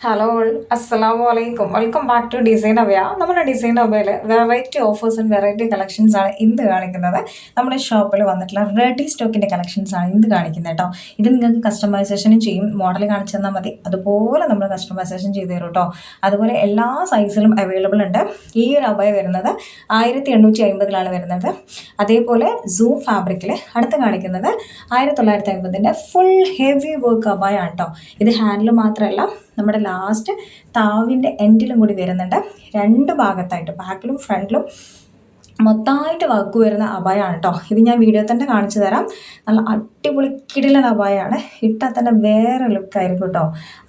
Hello അസ്സലാമു അലൈക്കും welcome back to design അവയ നമ്മുടെ ഡിസൈൻ അവയിൽ variety offers and variety collections ആണ് ഇന്ന് കാണിക്കുന്നത്. നമ്മുടെ ഷോപ്പിൽ വന്നിട്ടുള്ള റെഡി സ്റ്റോക്കിന്റെ കളക്ഷൻസ് ആണ് ഇന്ന് കാണിക്കുന്നത് കേട്ടോ ഇത് നിങ്ങൾക്ക് കസ്റ്റമൈസേഷനും ചെയ്യും. മോഡൽ കാണിച്ചു തന്നാൽ മതി. അതുപോലെ നമ്മൾ കസ്റ്റമൈസേഷൻ ചെയ്തു തരും കേട്ടോ അതുപോലെ എല്ലാ സൈസിലും അവൈലബിൾ ഉണ്ട്. ഈ ഒരു അബയ വരുന്നത് ആയിരത്തി എണ്ണൂറ്റി അമ്പതിലാണ് വരുന്നത്. അതേപോലെ സൂ ഫാബ്രിക്കിൽ അടുത്ത് കാണിക്കുന്നത് ആയിരത്തി തൊള്ളായിരത്തി അമ്പതിന്റെ ഫുൾ ഹെവി വർക്ക് അബായ ആണ് കേട്ടോ ഇത് ഹാൻഡിൽ മാത്രമല്ല നമ്മുടെ ലാസ്റ്റ് താവിന്റെ എൻഡിലും കൂടി വരുന്നുണ്ട്. രണ്ട് ഭാഗത്തായിട്ട് ബാക്കിലും ഫ്രണ്ടിലും മൊത്തമായിട്ട് വർക്ക് വരുന്ന അഭയമാണ് കേട്ടോ ഇത് ഞാൻ വീഡിയോ തന്നെ കാണിച്ചു തരാം. നല്ല അടിപൊളി കിടിലൻ അപായമാണ് ഇട്ടാൽ തന്നെ വേറെ ലുക്കായിരിക്കും കേട്ടോ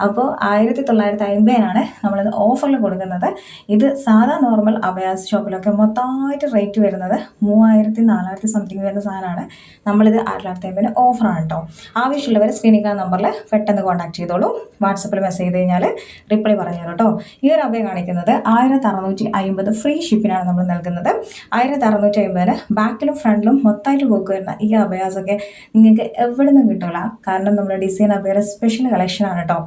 അപ്പോൾ ആയിരത്തി തൊള്ളായിരത്തി അമ്പതിനാണ് നമ്മളിത് ഓഫറിൽ കൊടുക്കുന്നത്. ഇത് സാധാ നോർമൽ അബയാസ് ഷോപ്പിലൊക്കെ മൊത്തമായിട്ട് റേറ്റ് വരുന്നത് മൂവായിരത്തി നാലായിരത്തി സംതിങ് വരുന്ന സാധനമാണ്. നമ്മളിത് ആയിരത്തി അമ്പതിന് ഓഫറാണ് കേട്ടോ ആവശ്യമുള്ളവർ സ്ക്രീനിൽ കാണുന്ന നമ്പറിൽ പെട്ടെന്ന് കോൺടാക്ട് ചെയ്തോളൂ. വാട്സപ്പിൽ മെസ്സേജ് ചെയ്ത് കഴിഞ്ഞാൽ റിപ്ലൈ പറഞ്ഞു കേട്ടോ ഈ ഒരു അവയ കാണിക്കുന്നത് ആയിരത്തി അറുന്നൂറ്റി അമ്പത് ഫ്രീ ഷിപ്പിനാണ് നമ്മൾ നൽകുന്നത്. ആയിരത്തി അറുന്നൂറ്റി അമ്പതിന് ബാക്കിലും ഫ്രണ്ടിലും മൊത്തമായിട്ട് പോക്ക് വരുന്ന ഈ അബയാസൊക്കെ നിങ്ങൾക്ക് എവിടെ നിന്നും കിട്ടില്ല കാരണം നമ്മുടെ ഡിസൈൻ അവയർ സ്പെഷ്യൽ കളക്ഷനാണ് കേട്ടോ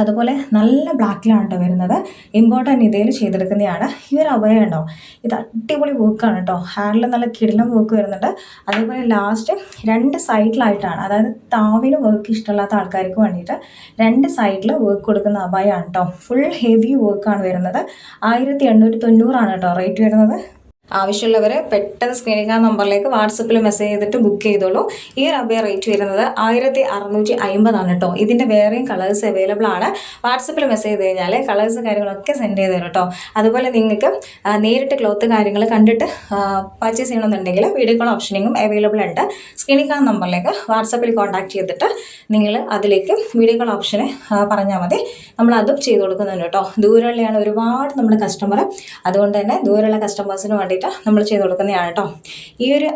അതുപോലെ നല്ല ബ്ലാക്കിലാണ് കേട്ടോ വരുന്നത്. ഇമ്പോർട്ടന്റ് ഇതേൽ ചെയ്തെടുക്കുന്നതാണ് ഈ ഒരു അഭയം ഉണ്ടോ? ഇത് അടിപൊളി വർക്കാണ് കേട്ടോ ഹാൻഡിൽ നല്ല കിടിലം വർക്ക് വരുന്നുണ്ട്. അതേപോലെ ലാസ്റ്റ് രണ്ട് സൈഡിലായിട്ടാണ് അതായത് താവിന് വർക്ക് ഇഷ്ടമില്ലാത്ത ആൾക്കാർക്ക് വേണ്ടിയിട്ട് രണ്ട് സൈഡിൽ വർക്ക് കൊടുക്കുന്ന അഭയമാണ് കേട്ടോ ഫുൾ ഹെവി വർക്കാണ് വരുന്നത്. ആയിരത്തി എണ്ണൂറ്റി തൊണ്ണൂറാണ് കേട്ടോ റേറ്റ് വരുന്നത്. ആവശ്യമുള്ളവർ പെട്ടെന്ന് സ്ക്രീനിൽ നമ്പറിലേക്ക് വാട്സപ്പിൽ മെസ്സേജ് ചെയ്തിട്ട് ബുക്ക് ചെയ്തോളൂ. ഈ റബ്ബെ റേറ്റ് വരുന്നത് ആയിരത്തി അറുന്നൂറ്റി അമ്പതാണ് കേട്ടോ ഇതിന്റെ വേറെയും കളേഴ്സ് അവൈലബിൾ ആണ്. വാട്സപ്പിൽ മെസ്സേജ് ചെയ്ത് കഴിഞ്ഞാൽ കളേഴ്സ് കാര്യങ്ങളൊക്കെ സെൻഡ് ചെയ്ത് തരും കേട്ടോ അതുപോലെ നിങ്ങൾക്ക് നേരിട്ട് ക്ലോത്ത് കാര്യങ്ങൾ കണ്ടിട്ട് പർച്ചേസ് ചെയ്യണമെന്നുണ്ടെങ്കിൽ വീഡിയോ കോൾ ഓപ്ഷനിങ്ങും അവൈലബിൾ ഉണ്ട്. സ്ക്രീനിൽ നമ്പറിലേക്ക് വാട്സപ്പിൽ കോൺടാക്ട് ചെയ്തിട്ട് നിങ്ങൾ അതിലേക്ക് വീഡിയോ കോൾ ഓപ്ഷന് പറഞ്ഞാൽ മതി. നമ്മൾ അതും ചെയ്ത് കൊടുക്കുന്നുണ്ട് കേട്ടോ ദൂരെയുള്ളതാണ് ഒരുപാട് നമ്മുടെ കസ്റ്റമർ അതുകൊണ്ട് തന്നെ ദൂരെയുള്ള കസ്റ്റമേഴ്സിന് വേണ്ടിയിട്ട് നമ്മൾ ചെയ്ത് കൊടുക്കുന്നതാണ് കേട്ടോ ഈ ഒരു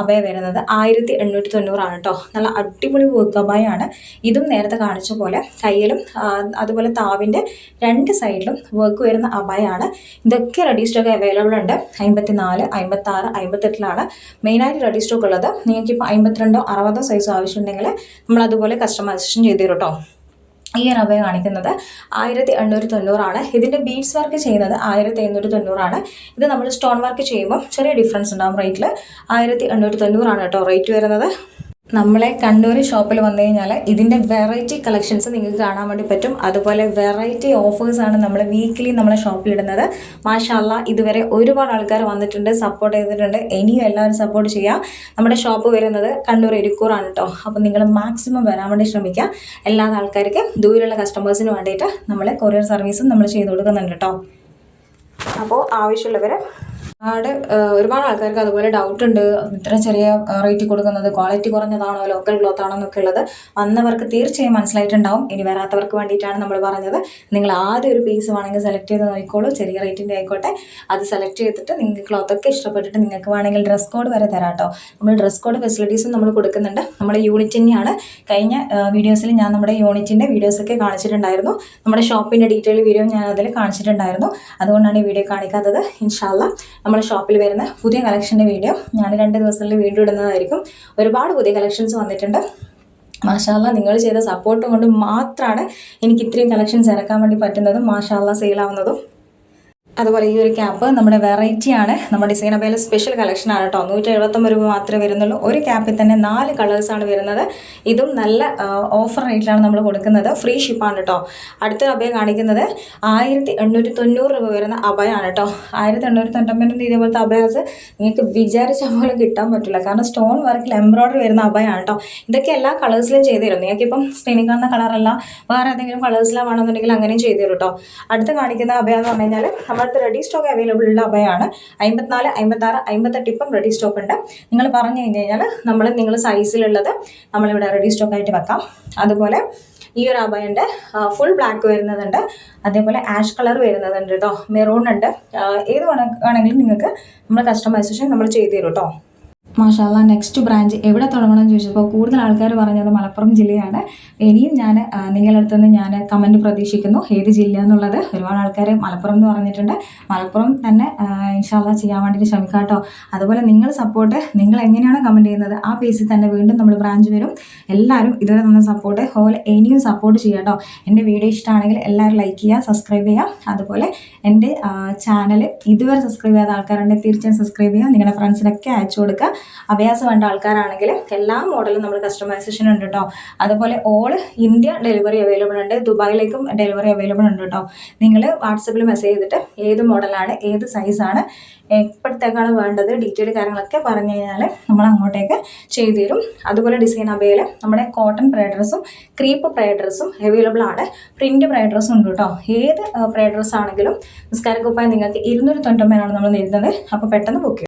അവയ വരുന്നത് ആയിരത്തി എണ്ണൂറ്റി തൊണ്ണൂറാണ് കേട്ടോ നല്ല അടിപൊളി വർക്കബായാണ് ഇതും നേരത്തെ കാണിച്ച പോലെ കയ്യിലും അതുപോലെ താവിന്റെ രണ്ട് സൈഡിലും വർക്ക് വരുന്ന അബായാണ് ഇതൊക്കെ റെഡി സ്റ്റോക്ക് അവൈലബിൾ ഉണ്ട്. അമ്പത്തി നാല് അമ്പത്തി ആറ് അമ്പത്തെട്ടിലാണ് മെയിനായിട്ട് റെഡി സ്റ്റോക്ക് ഉള്ളത്. നിങ്ങൾക്കിപ്പോൾ അമ്പത്തിരണ്ടോ അറുപതോ സൈസോ ആവശ്യമുണ്ടെങ്കിൽ നമ്മൾ അതുപോലെ കസ്റ്റമൈസേഷൻ ചെയ്ത് തരും കേട്ടോ ഈ ഒരു അഭയ കാണിക്കുന്നത് ആയിരത്തി എണ്ണൂറ്റി തൊണ്ണൂറാണ് ഇതിന്റെ ബീഡ്സ് വർക്ക് ചെയ്യുന്നത് ആയിരത്തി എണ്ണൂറ്റി തൊണ്ണൂറാണ് ഇത് നമ്മൾ സ്റ്റോൺ വർക്ക് ചെയ്യുമ്പോൾ ചെറിയ ഡിഫറൻസ് ഉണ്ടാകും റേറ്റിൽ ആയിരത്തി എണ്ണൂറ്റി തൊണ്ണൂറാണ് കേട്ടോ റേറ്റ് വരുന്നത്. നമ്മളെ കണ്ണൂർ ഷോപ്പിൽ വന്നു കഴിഞ്ഞാൽ ഇതിന്റെ വെറൈറ്റി കളക്ഷൻസ് നിങ്ങൾക്ക് കാണാൻ വേണ്ടി പറ്റും. അതുപോലെ വെറൈറ്റി ഓഫേഴ്സാണ് നമ്മൾ വീക്കിലി നമ്മളെ ഷോപ്പിലിടുന്നത് മാഷാല്ല ഇതുവരെ ഒരുപാട് ആൾക്കാർ വന്നിട്ടുണ്ട് സപ്പോർട്ട് ചെയ്തിട്ടുണ്ട്. ഇനിയും എല്ലാവരും സപ്പോർട്ട് ചെയ്യുക നമ്മുടെ ഷോപ്പ് വരുന്നത് കണ്ണൂർ എരിക്കൂറാണ് കേട്ടോ അപ്പോൾ നിങ്ങൾ മാക്സിമം വരാൻ വേണ്ടി ശ്രമിക്കുക. എല്ലാ ആൾക്കാർക്ക് ദൂരെയുള്ള കസ്റ്റമേഴ്സിന് വേണ്ടിയിട്ട് നമ്മൾ കൊറിയർ സർവീസും നമ്മൾ ചെയ്ത് കൊടുക്കുന്നുണ്ട് കേട്ടോ അപ്പോൾ ആവശ്യമുള്ളവർ ഒരുപാട് ഒരുപാട് ആൾക്കാർക്ക് അതുപോലെ ഡൗട്ട് ഉണ്ട്. ഇത്ര ചെറിയ റേറ്റ് കൊടുക്കുന്നത് ക്വാളിറ്റി കുറഞ്ഞതാണോ ലോക്കൽ ക്ലോത്ത് ആണോ എന്നൊക്കെ ഉള്ളത് വന്നവർക്ക് തീർച്ചയായും മനസ്സിലായിട്ടുണ്ടാവും. ഇനി വരാത്തവർക്ക് വേണ്ടിയിട്ടാണ് നമ്മൾ പറഞ്ഞത്. നിങ്ങൾ ആദ്യം ഒരു പീസ് വേണമെങ്കിൽ സെലക്ട് ചെയ്ത് നോക്കിക്കോളൂ. ചെറിയ റേറ്റിന്റെ ആയിക്കോട്ടെ. അത് സെലക്ട് ചെയ്തിട്ട് നിങ്ങൾക്ക് ക്ലോത്ത് ഒക്കെ ഇഷ്ടപ്പെട്ടിട്ട് നിങ്ങൾക്ക് വേണമെങ്കിൽ ഡ്രസ് കോഡ് വരെ തരാം കേട്ടോ. നമ്മൾ ഡ്രസ് കോഡ് ഫെസിലിറ്റീസും നമ്മൾ കൊടുക്കുന്നുണ്ട്. നമ്മുടെ യൂണിറ്റ് തന്നെയാണ്. കഴിഞ്ഞ വീഡിയോസിൽ ഞാൻ നമ്മുടെ യൂണിറ്റിന്റെ വീഡിയോസൊക്കെ കാണിച്ചിട്ടുണ്ടായിരുന്നു. നമ്മുടെ ഷോപ്പിന്റെ ഡീറ്റെയിൽ വീഡിയോ ഞാൻ അതിൽ കാണിച്ചിട്ടുണ്ടായിരുന്നു. അതുകൊണ്ടാണ് ഈ വീഡിയോ കാണിക്കാത്തത്. ഇൻഷാല്ല നമ്മുടെ ഷോപ്പിൽ വരുന്ന പുതിയ കളക്ഷന്റെ വീഡിയോ. ഞാൻ രണ്ട് ദിവസത്തിൽ വീണ്ടും ഇടുന്നതായിരിക്കും. ഒരുപാട് പുതിയ കളക്ഷൻസ് വന്നിട്ടുണ്ട്. മാഷാല്ല നിങ്ങൾ ചെയ്ത സപ്പോർട്ട് കൊണ്ട് മാത്രമാണ് എനിക്ക് ഇത്രയും കളക്ഷൻസ് ഇറക്കാൻ വേണ്ടി പറ്റുന്നതും മാഷാല്ല സെയിലാവുന്നതും അതുപോലെ ഈ ഒരു ക്യാപ്പ് നമ്മുടെ വെറൈറ്റിയാണ് നമ്മുടെ ഡിസൈൻ അവയിലെ സ്പെഷ്യൽ കളക്ഷൻ ആണ് കേട്ടോ നൂറ്റി എഴുപത്തൊമ്പത് രൂപ മാത്രമേ വരുന്നുള്ളൂ. ഒരു ക്യാപ്പിൽ തന്നെ നാല് കളേഴ്സാണ് വരുന്നത്. ഇതും നല്ല ഓഫർ റേറ്റിലാണ് നമ്മൾ കൊടുക്കുന്നത്. ഫ്രീ ഷിപ്പാണ് കേട്ടോ അടുത്ത അഭയ കാണിക്കുന്നത് ആയിരത്തി എണ്ണൂറ്റി തൊണ്ണൂറ് രൂപ വരുന്ന അഭയമാണ് കേട്ടോ ആയിരത്തി എണ്ണൂറ്റി തൊണ്ണൂറ്റൊമ്പതിന്റെ ഇതേപോലത്തെ അഭയാസ് നിങ്ങൾക്ക് വിചാരിച്ച പോലും കിട്ടാൻ പറ്റില്ല കാരണം സ്റ്റോൺ വർക്കിൽ എംബ്രോയിഡറി വരുന്ന അഭയമാണ് കേട്ടോ ഇതൊക്കെ എല്ലാ കളേഴ്സിലും ചെയ്തു തരും. നിങ്ങൾക്കിപ്പം സ്ക്രീനിൽ കാണുന്ന കളറല്ല വേറെ ഏതെങ്കിലും കളേഴ്സിലാണ് വേണമെന്നുണ്ടെങ്കിൽ അങ്ങനെയും ചെയ്തു തരും കേട്ടോ അടുത്ത് കാണിക്കുന്ന അഭയ എന്ന് പറഞ്ഞു കഴിഞ്ഞാൽ നമ്മളടുത്ത് റെഡി സ്റ്റോക്ക് അവൈലബിൾ ഉള്ള അവയാണ്. അമ്പത്തിനാല് അമ്പത്താറ് അമ്പത്തെട്ട് ഇപ്പം റെഡി സ്റ്റോക്ക് ഉണ്ട്. നിങ്ങൾ പറഞ്ഞു കഴിഞ്ഞ് കഴിഞ്ഞാൽ നമ്മൾ നിങ്ങൾ സൈസിലുള്ളത് നമ്മളിവിടെ റെഡി സ്റ്റോക്ക് ആയിട്ട് വെക്കാം. അതുപോലെ ഈ ഒരു അഭയന്റെ ഫുൾ ബ്ലാക്ക് വരുന്നതുണ്ട്. അതേപോലെ ആഷ് കളർ വരുന്നതുണ്ട് കേട്ടോ മെറൂൺ ഉണ്ട്. ഏത് വേണ വേണമെങ്കിലും നിങ്ങൾക്ക് നമ്മൾ കസ്റ്റമൈസേഷൻ നമ്മൾ ചെയ്തു തരും കേട്ടോ മാഷാല്ല നെക്സ്റ്റ് ബ്രാഞ്ച് എവിടെ തുടങ്ങണമെന്ന് ചോദിച്ചപ്പോൾ കൂടുതൽ ആൾക്കാർ പറഞ്ഞത് മലപ്പുറം ജില്ലയാണ്. ഇനിയും ഞാൻ നിങ്ങളുടെ അടുത്ത് നിന്ന് ഞാൻ കമന്റ് പ്രതീക്ഷിക്കുന്നു. ഏത് ജില്ല എന്നുള്ളത് ഒരുപാട് ആൾക്കാർ മലപ്പുറം എന്ന് പറഞ്ഞിട്ടുണ്ട്. മലപ്പുറം തന്നെ ഇൻഷാല്ല ചെയ്യാൻ വേണ്ടിയിട്ട് ശ്രമിക്കാം കേട്ടോ അതുപോലെ നിങ്ങൾ സപ്പോർട്ട് നിങ്ങൾ എങ്ങനെയാണോ കമന്റ് ചെയ്യുന്നത് ആ പേസിൽ തന്നെ വീണ്ടും നമ്മൾ ബ്രാഞ്ച് വരും. എല്ലാവരും ഇതുവരെ തന്ന സപ്പോർട്ട് അതുപോലെ ഇനിയും സപ്പോർട്ട് ചെയ്യാം കേട്ടോ എന്റെ വീഡിയോ ഇഷ്ടമാണെങ്കിൽ എല്ലാവരും ലൈക്ക് ചെയ്യുക സബ്സ്ക്രൈബ് ചെയ്യുക. അതുപോലെ എന്റെ ചാനൽ ഇതുവരെ സബ്സ്ക്രൈബ് ചെയ്യാത്ത ആൾക്കാരുണ്ടെങ്കിൽ തീർച്ചയായും സബ്സ്ക്രൈബ് ചെയ്യുക. നിങ്ങളുടെ ഫ്രണ്ട്സിനൊക്കെ അയച്ചു കൊടുക്കുക. അഭ്യാസം വേണ്ട ആൾക്കാരാണെങ്കിൽ എല്ലാ മോഡലും നമ്മൾ കസ്റ്റമൈസേഷൻ ഉണ്ട് കേട്ടോ അതുപോലെ ഓൾ ഇന്ത്യ ഡെലിവറി അവൈലബിൾ ഉണ്ട് ദുബായിലേക്കും ഡെലിവറി അവൈലബിൾ ഉണ്ട് കേട്ടോ നിങ്ങൾ വാട്സപ്പിൽ മെസ്സേജ് ചെയ്തിട്ട് ഏത് മോഡലാണ് ഏത് സൈസാണ് എപ്പോഴത്തേക്കാണ് വേണ്ടത് ഡീറ്റെയിൽ കാര്യങ്ങളൊക്കെ പറഞ്ഞു കഴിഞ്ഞാൽ നമ്മൾ അങ്ങോട്ടേക്ക് ചെയ്തു തരും. അതുപോലെ ഡിസൈൻ അവയിൽ നമ്മുടെ കോട്ടൺ പ്രൈ ഡ്രസ്സും ക്രീപ്പ് പ്രൈ ഡ്രസ്സും അവൈലബിൾ ആണ്. പ്രിന്റ് പ്രൈ ഡ്രസ്സും ഉണ്ട് കേട്ടോ ഏത് പ്രൈ ഡ്രസ്സാണെങ്കിലും നിസ്കാരക്കുപ്പായി നിങ്ങൾക്ക് ഇരുന്നൂറ്റി തൊണ്ണൂറ്റൊമ്പതിനാണ് നമ്മൾ നേരിടുന്നത്. അപ്പോൾ പെട്ടെന്ന് ബുക്ക്